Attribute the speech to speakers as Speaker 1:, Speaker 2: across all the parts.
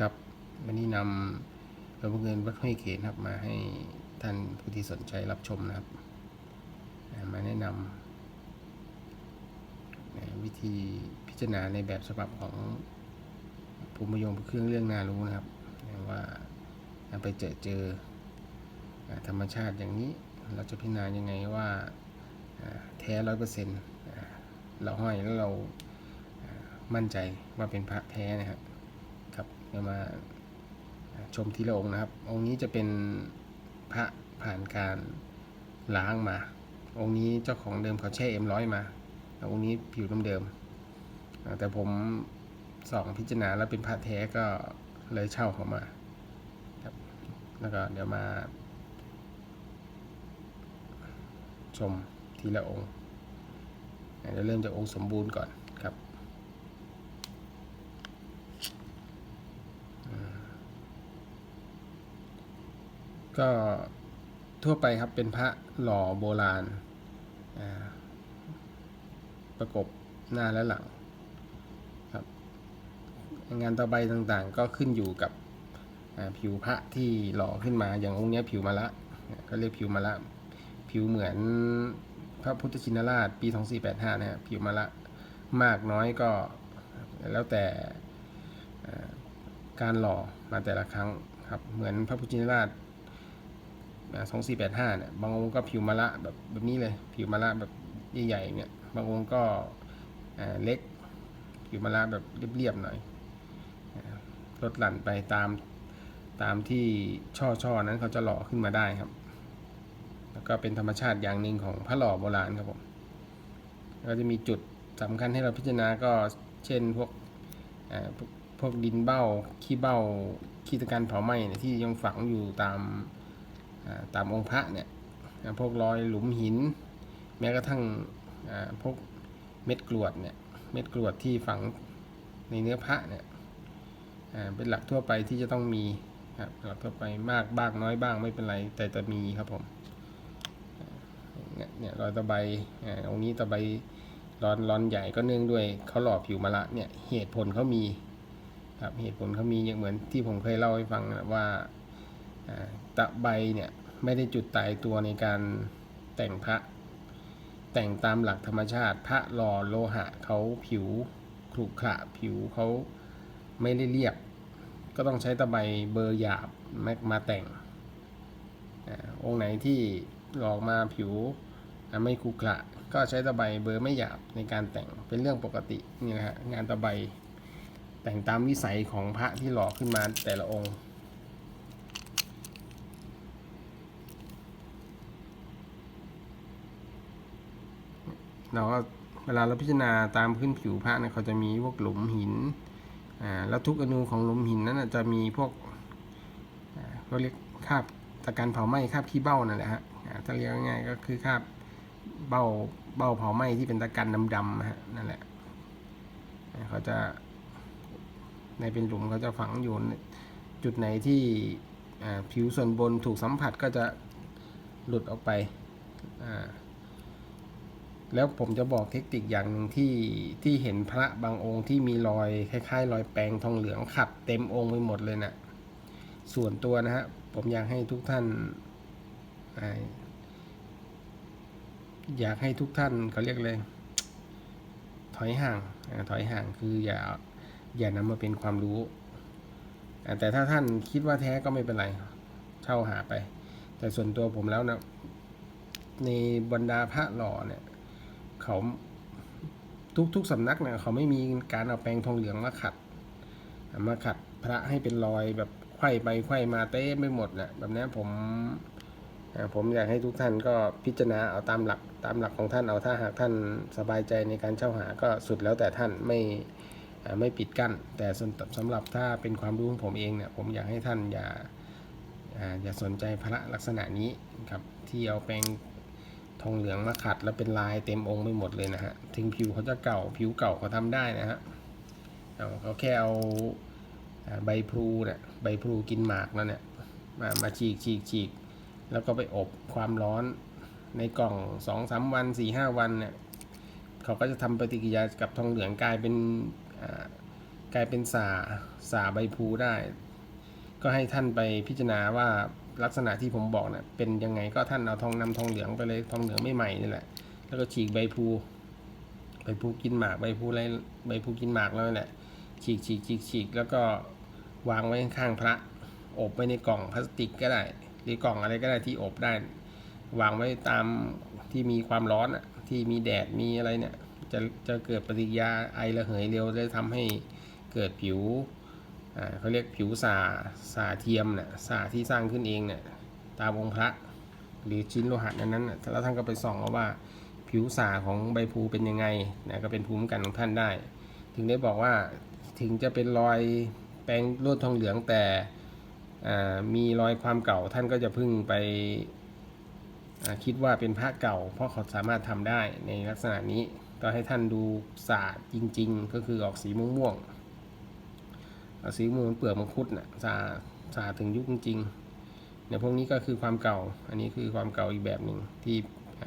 Speaker 1: ครับ วันนี้นำหลวงพ่อเงินวัดห้วยเขนครับ มาให้ท่านผู้ที่สนใจรับชมนะครับ มาแนะนำอ่าวิธีพิจารณาในแบบฉบับของภูมิยงเครื่องเรื่องนารู้นะครับ ว่าไปเจอเจอธรรมชาติอย่างนี้เราจะพิจารณายังไงว่าแท้ร้อยเปอร์เซ็นต์เราห้อยแล้วเรามั่นใจว่าเป็นพระแท้นะครับ ครับเดี๋ยวมาชมทีละองค์นะครับ องค์นี้จะเป็นพระผ่านการล้างมา องค์นี้เจ้าของเดิมเขาแช่เอ็มร้อยมา องค์นี้ผิวเดิมๆแต่ผมส่องพิจารณาแล้วเป็นพระแท้ก็เลยเช่าเขามาครับแล้วก็เดี๋ยวมา ชมทีละองค์อ่าเดี๋ยวเริ่มจากองค์สมบูรณ์ก่อนครับ ก็ทั่วไปครับเป็นพระหล่อโบราณ ประกบหน้าและหลังครับ งานตะไบต่างๆ ก็ขึ้นอยู่กับผิวพระที่หล่อขึ้นมาอย่างองค์นี้ผิวมะละก็เรียกผิวมะละ ผิวเหมือนพระพุทธชินราชปี 2485นะครับผิวมะละมากน้อยก็แล้วแต่การหล่อมาแต่ละครั้งครับเหมือนพระพุทธชินราช สองสี่แปดห้าเนี่ยบางองค์ก็ผิวมะละแบบแบบนี้เลยผิวมะละแบบใหญ่ๆเนี่ยบางองค์ก็เล็กผิวมะละแบบเรียบๆหน่อยลดหลั่นไปตามตามที่ช่อช่อนั้นเขาจะหล่อขึ้นมาได้ครับ แล้วก็เป็นธรรมชาติอย่างหนึ่งของพระหล่อโบราณครับผมก็จะมีจุดสำคัญให้เราพิจารณาก็เช่นพวกพวกดินเบ้าขี้เบ้าขี้ตะการเผาไหม้เนี่ยที่ยังฝังอยู่ตาม ตามองค์พระเนี่ยพวกรอยหลุมหิน แม้กระทั่งพวกเม็ดกรวดเนี่ยเม็ดกรวดที่ฝังในเนื้อพระเนี่ยเป็นหลักทั่วไปที่จะต้องมีครับหลักทั่วไปมากบ้างน้อยบ้างไม่เป็นไรแต่จะมีครับผมเนี่ยรอยตะไบอ่าองนี้ตะไบร้อนร้อนใหญ่ก็เนื่องด้วยเขาหล่อผิวมาละเนี่ยเหตุผลเขามีครับเหตุผลเขามีอย่างเหมือนที่ผมเคยเล่าให้ฟังนะว่า ตะไบเนี่ยไม่ได้จุดตายตัวในการแต่งพระ แต่งตามหลักธรรมชาติพระหล่อโลหะเขาผิวขรุขระผิวเขาไม่ได้เรียบ ก็ต้องใช้ตะไบเบอร์หยาบมามาแต่งองค์ไหนที่หลอกมาผิวไม่ขรุขระก็ใช้ตะไบเบอร์ไม่หยาบในการแต่งเป็นเรื่องปกตินี่นะฮะงานตะไบแต่งตามวิสัยของพระที่หล่อขึ้นมาแต่ละองค์ เราก็เวลาเราพิจารณาตามพื้นผิวพระเนี่ยเขาจะมีพวกหลุมหินอ่าแล้วทุกอนูของหลุมหินนั้นจะมีพวกเขาเรียกคราบตะการเผาไหม้คราบขี้เบ้านั่นแหละฮะอ่าถ้าเรียกง่ายก็คือคราบเบ้าเบ้าเผาไหม้ที่เป็นตะกันดำๆนะฮะนั่นแหละเขาจะในเป็นหลุมเขาจะฝังอยู่จุดไหนที่ผิวส่วนบนถูกสัมผัสก็จะหลุดออกไปอ่า แล้วผมจะบอกเทคนิคอย่างหนึ่งที่ที่เห็นพระบางองค์ที่มีรอยคล้ายๆ รอยแปรงทองเหลืองขัดเต็มองค์ไปหมดเลยนะ่ะส่วนตัวนะฮะผมอยากให้ทุกท่าน อยากให้ทุกท่านเขาเรียกเลย ถอยห่างถอยห่างคืออย่าอย่านำมาเป็นความรู้ แต่ถ้าท่านคิดว่าแท้ก็ไม่เป็นไรเช่าหาไป แต่ส่วนตัวผมแล้วนะในบรรดาพระหล่อเนี่ย เขาทุกทุกสำนักเนี่ยเขาไม่มีการเอาแปรงทองเหลืองมาขัด มาขัดพระให้เป็นรอยแบบไขว้ไปไขว้มาเต้ไม่หมดนะแบบนี้ผมผมอยากให้ทุกท่านก็พิจารณาเอาตามหลักตามหลักของท่านเอาถ้าหากท่านสบายใจในการเช่าหาก็สุดแล้วแต่ท่านไม่ไม่ปิดกั้น แต่สำสำหรับถ้าเป็นความรู้ของผมเองเนี่ยผมอยากให้ท่านอย่าอย่าสนใจพระลักษณะนี้ครับที่เอาแปรง ทองเหลืองมาขัดแล้วเป็นลายเต็มองค์ไปหมดเลยนะฮะ ถึงผิวเขาจะเก่าผิวเก่าเขาทำได้นะฮะเอาเขาแค่เอาใบพลูเนี่ยใบพลูกินหมากแล้วเนี่ยมามาฉีกฉีกฉีกแล้วก็ไปอบความร้อนในกล่องสองสามวันสี่ห้าวันเนี่ยเขาก็จะทำปฏิกิริยากับทองเหลืองกลายเป็นกลายเป็นสาสาใบพลูได้ ก็ให้ท่านไปพิจารณาว่า ลักษณะที่ผมบอกเนะ่ะเป็นยังไงก็ท่านเอาทองนำทองเหลืองไปเลยทองเหลืองไม่ใหม่นี่แหละ แล้วก็ฉีกใบพลูใบพลูกินหมากใบพลูอะไรใบพลูกินหมากแล้วนั่แหละ ฉีกฉีกฉีกฉีกแล้วก็วางไว้ข้างพระ อบไว้ในกล่องพลาสติกก็ได้ หรือกล่องอะไรก็ได้ที่อบได้ วางไว้ตามที่มีความร้อนอะที่มีแดดมีอะไรเนี่ยจะจะเกิดปฏิกิริยาไอระเหยเร็วได้ทำให้เกิดผิว เขาเรียกผิวสาสาเทียมเนี่ยสาที่สร้างขึ้นเองเนี่ยตามองค์พระหรือชิ้นโลหะนั้นนั้นะแล้วท่านก็ไปส่องเอาว่าผิวสาของใบพลูเป็นยังไงนะก็เป็นภูมิกันของท่านได้ ถึงได้บอกว่าถึงจะเป็นรอยแปรงลวดทองเหลืองแต่มีรอยความเก่าท่านก็จะพึ่งไปคิดว่าเป็นพระเก่า เพราะเขาสามารถทำได้ในลักษณะนี้ก็ให้ท่านดูสาจริง ๆ ก็คือออกสีม่วงๆ สีม่วงเหมือนเปลือกมังคุดน่ะสาสาถึงยุคจริงๆเนี่ยพวกนี้ก็คือความเก่า อันนี้คือความเก่าอีกแบบหนึ่งที่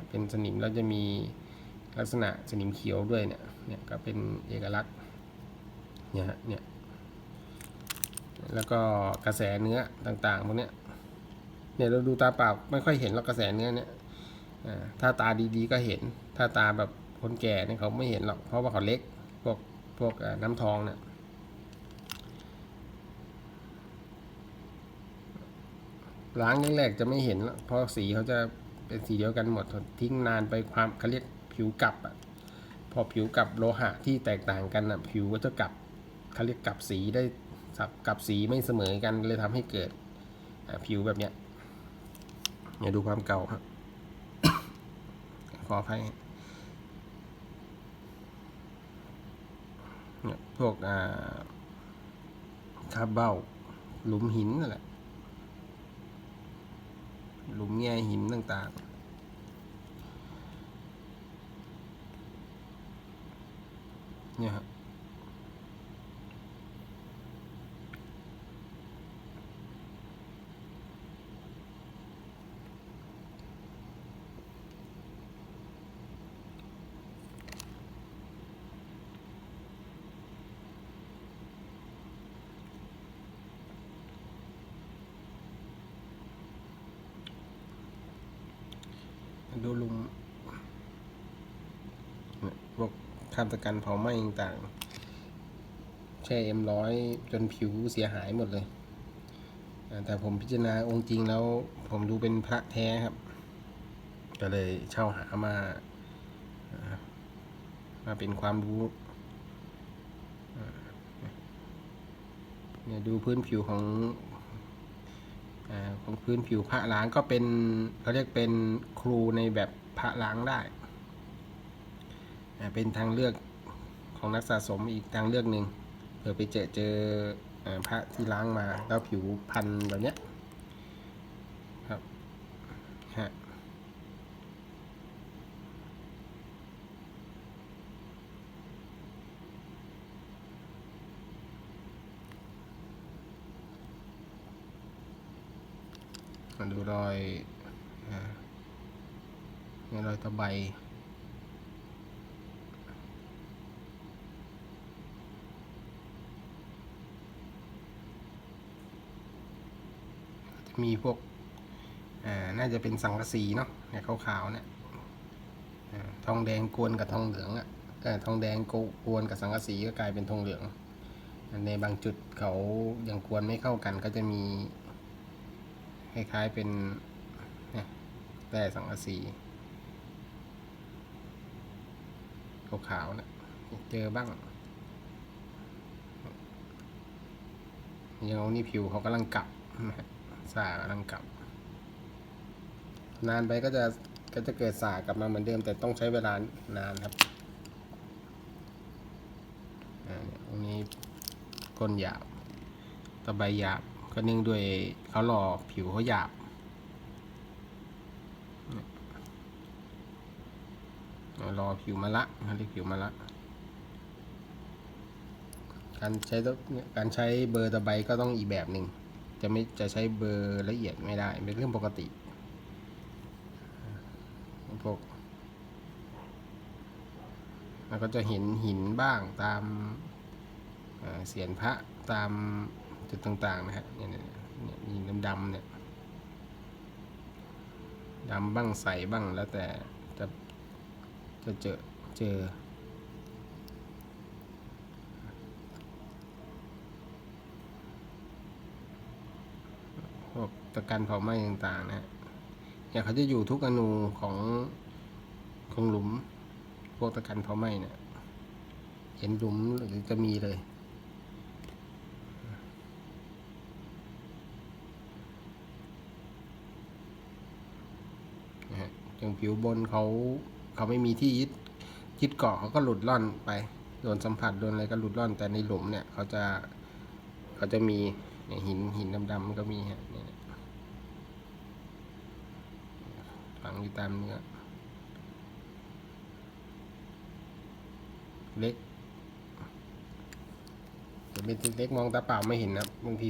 Speaker 1: เป็นสนิมแล้วจะมีลักษณะสนิมเขียวด้วยเนี่ยเนี่ยก็เป็นเอกลักษณ์เนี่ยฮะเนี่ยแล้วก็กระแสเนื้อต่างๆพวกเนี้ยเนี่ยเราดูตาเปล่าไม่ค่อยเห็นหรอกกระแสเนื้อเนี่ยอ่าถ้าตาดีๆก็เห็น ถ้าตาแบบคนแก่เนี่ยเขาไม่เห็นหรอกเพราะว่าเขาเล็กพวกพวกน้ำทองเนี่ย ล้างแรกๆจะไม่เห็นเพราะสีเขาจะเป็นสีเดียวกันหมดทิ้งนานไปความเขาเรียกผิวกลับอะพอผิวกับโลหะที่แตกต่างกันอะผิวก็จะกลับเขาเรียกกลับสีได้สับกลับสีไม่เสมอกันเลยทำให้เกิดผิวแบบเนี้ยเนี่ยดูความเก่าครับ ขออภัยเนี่ยพวกอ่าคาบเบ้าหลุมหินนั่นแหละ หลุมแง่หินต่างๆ เนี่ยครับ ดูลุมพวกคราตะกันเผาไหม้ต่างๆ แช่เอ็มร้อยจนผิวเสียหายหมดเลย แต่ผมพิจารณาองค์จริงแล้ว ผมดูเป็นพระแท้ครับ ก็เลยเช่าหามา มาเป็นความรู้เนี่ยดูพื้นผิวของ ของพื้นผิวพระล้างก็เป็นเขาเรียกเป็นครูในแบบพระล้างได้ เป็นทางเลือกของนักสะสมอีกทางเลือกหนึ่งเผื่อไปเจอเจอเอ่อพระที่ล้างมาแล้วผิวพันแบบเนี้ยครับฮะ มาดูรอยนี่รอยตะไบมีพวกน่าจะเป็นสังกะสีเนาะเนี่ยขาวๆเนี่ยทองแดงกวนกับทองเหลืองอะ่ะทองแดงกกวนกับสังกะสีก็กลายเป็นทองเหลือง ในบางจุดเขายังกวนไม่เข้ากันก็จะมี คล้ายๆเป็นแร่สังกะสีขาวๆนะเจอบ้างอย่างนี้ผิวเขากำลังกลับสากำลังกลับ นานไปก็จะก็จะเกิดสากลับมาเหมือนเดิม แต่ต้องใช้เวลานานครับอ่าเนี่ยตรงนี้ก้นหยาบตะไบหยาบ ก็เนื่องด้วยเขาหล่อผิวเขาหยาบรอผิวมะละเขาเรียกผิวมะละ การใช้ต้องการใช้เบอร์ตะไบก็ต้องอีกแบบหนึ่ง จะไม่จะใช้เบอร์ละเอียดไม่ได้ เป็นเรื่องปกติพวกมันก็จะเห็นหินบ้างตามเสียนพระตาม จุดต่างๆนะฮะเนี่ยเนี่ยนี่ยมีดำๆเนี่ยดำบ้างใสบ้างแล้วแต่จะจะเจอเจอพวกตะกันเผาไหม้ต่างๆนะฮะเนี่ยเขาจะอยู่ทุกอนูของของหลุม พวกตะกันเผาไหม้เนี่ยเห็นหลุมหรือจะมีเลย นะฮะ อย่างผิวบนเขาเขาไม่มีที่ยึดยึดเกาะเขาก็หลุดล่อนไปโดนสัมผัสโดนอะไรก็หลุดล่อนแต่ในหลุมเนี่ยเขาจะเขาจะมีเนี่ยหินหินดำๆมันก็มีฮะเนี่ยฝังอยู่ตามเนื้อเล็กแต่เป็นเล็กๆมองตาเปล่าไม่เห็นนะบางที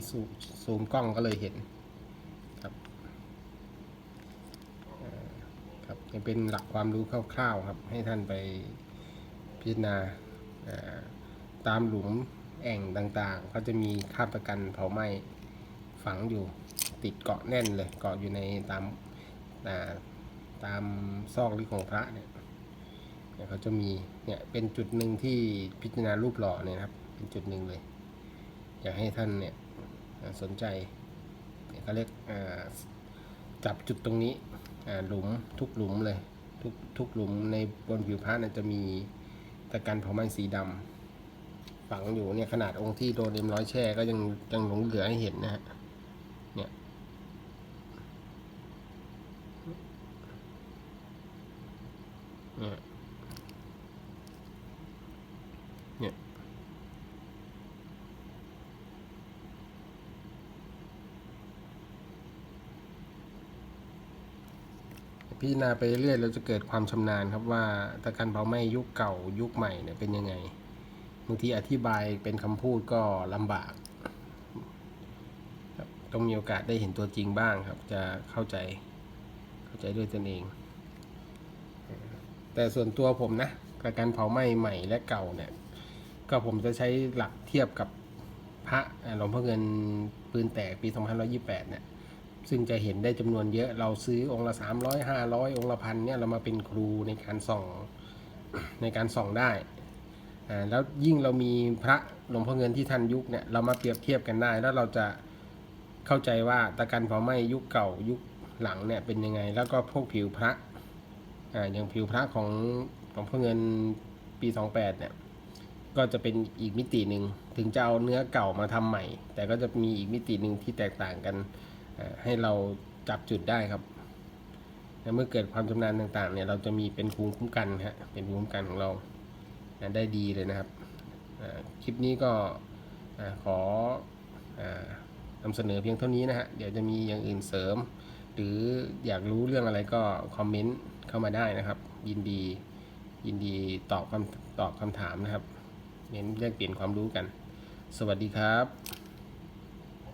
Speaker 1: ซูมกล้องก็เลยเห็น ครับ ครับยัง เป็นหลักความรู้คร่าวๆครับ ให้ท่านไปพิจารณาตามหลุมแอ่งต่างๆ ก็จะมีคราบตะกันเผาไหม้ฝังอยู่ติดเกาะแน่นเลยเกาะอยู่ในตามาตามซอกลึกของพระเนี่ยเนี่ยเขาจะมีเนี่ยเป็นจุดหนึ่งที่พิจารณารูปหล่อเนี่ยครับ เป็นจุดหนึ่งเลย อยากให้ท่านเนี่ยสนใจเนี่ยเขาเรียกจับจุดตรงนี้ หลุมทุกหลุมเลย ทุกทุกหลุมในบนผิวพระนี่ยจะมีตะกันเผาไหม้สีดำฝังอยู่เนี่ยขนาดองค์ที่โดนเอ็มร้อยแช่ก็ยังยังหลงเหลือให้เห็นนะฮะเนี่ยเนี่ย พิจารณาไปเรื่อยเราจะเกิดความชำนาญครับว่าตะกันเผาไหม้ยุคเก่ายุคใหม่เนี่ยเป็นยังไงบางทีอธิบายเป็นคำพูดก็ลำบากครับต้องมีโอกาสได้เห็นตัวจริงบ้างครับ จะเข้าใจเข้าใจด้วยตนเอง แต่ส่วนตัวผมนะตะกันเผาไหม้ใหม่และเก่าเนี่ย ก็ผมจะใช้หลักเทียบกับพระหลวงพ่อเงินปืนแตกปี 2528 เนี่ย ซึ่งจะเห็นได้จำนวนเยอะเราซื้อองค์ละ 300 500 องค์ละพันเนี่ยเรามาเป็นครูในการส่องในการส่องได้แล้วยิ่งเรามีพระหลวงพ่อเงินที่ทันยุคเนี่ยเรามาเปรียบเทียบกันได้ แล้วเราจะเข้าใจว่าตะกันเผาไหม้ยุคเก่ายุคหลังเนี่ยเป็นยังไง แล้วก็พวกผิวพระอ่าอย่างผิวพระของหลวงพ่อเงินปี 28เนี่ยก็จะเป็นอีกมิติหนึ่งถึงจะเอาเนื้อเก่ามาทำใหม่ แต่ก็จะมีอีกมิติหนึ่งที่แตกต่างกัน ให้เราจับจุดได้ครับและเมื่อเกิดความชำนาญต่างๆเนี่ยเราจะมีเป็นภูมิคุ้มกันฮะเป็นภูมิคุ้มกันของเรานะได้ดีเลยนะครับคลิปนี้ก็อขอเอ่อนำเสนอเพียงเท่านี้นะฮะเดี๋ยวจะมีอย่างอื่นเสริม หรืออยากรู้เรื่องอะไรก็คอมเมนต์เข้ามาได้นะครับ ยินดียินดีตอบคำตอบคำถามนะครับ เน้นแลกเปลี่ยนความรู้กัน สวัสดีครับ